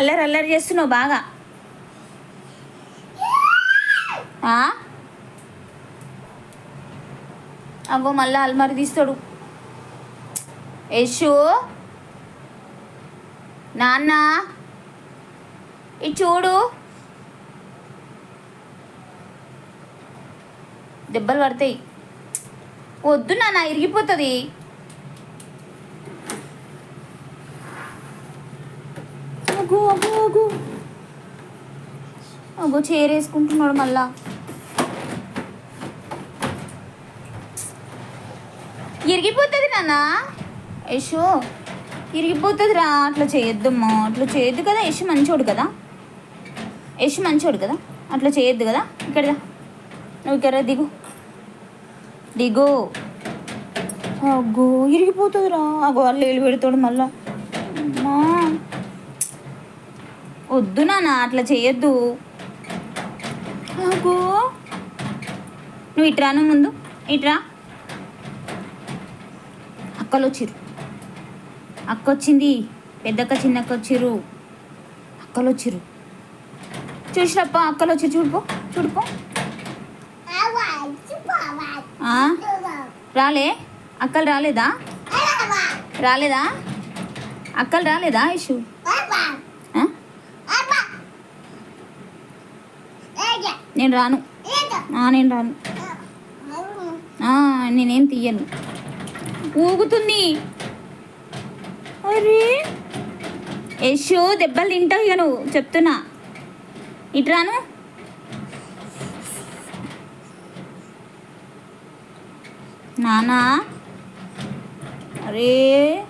అల్లరి అల్లరి చేస్తున్నావు బాగా. అవ్వో మళ్ళీ అల్మారి తీస్తాడు. యశు? నాన్న? ఇది చూడు. దెబ్బలు పడతాయి. వద్దు నాన్న ఇరిగిపోతుంది. అగో అగో అగో అగో చేరేసుకుంటున్నాడు మళ్ళా. ఇరిగిపోతుంది నాన్న. యశు ఇరిగిపోతుంది రా అట్లా చేయొద్దమ్మా. అట్లా చేయొద్దు కదా. యశు మంచోడు కదా. యశు మంచోడు కదా. అట్లా చేయొద్దు కదా. ఇక్కడ నువ్వు ఇక్కడ దిగు. దిగు. అగో ఇరిగిపోతుంది రా అగో వాళ్ళు ఏళ్ళు పెడతాడు మళ్ళా. అమ్మా. వద్దు నాన్న అట్లా చేయొద్దు నాకు నువ్వు ఇట్రాను ముందు. ఇట్రా అక్కలు వచ్చిర్రు అక్క వచ్చింది పెద్దక్క చిన్నక్క వచ్చిర్రు అక్కలు వచ్చిర్రు చూసినప్ప అక్కలు వచ్చి చూడుపో. చూడుపో రాలే? అక్కలు రాలేదా? రాలేదా? అక్కలు రాలేదా ఇషు నేను రాను. నేను రాను. ఆ, నేనేం తీయను. ఊగుతుంది. అరే. యశు దెబ్బలు తింటావు ఇక నువ్వు. చెప్తున్నా. ఇటు రాను. నానా. అరే.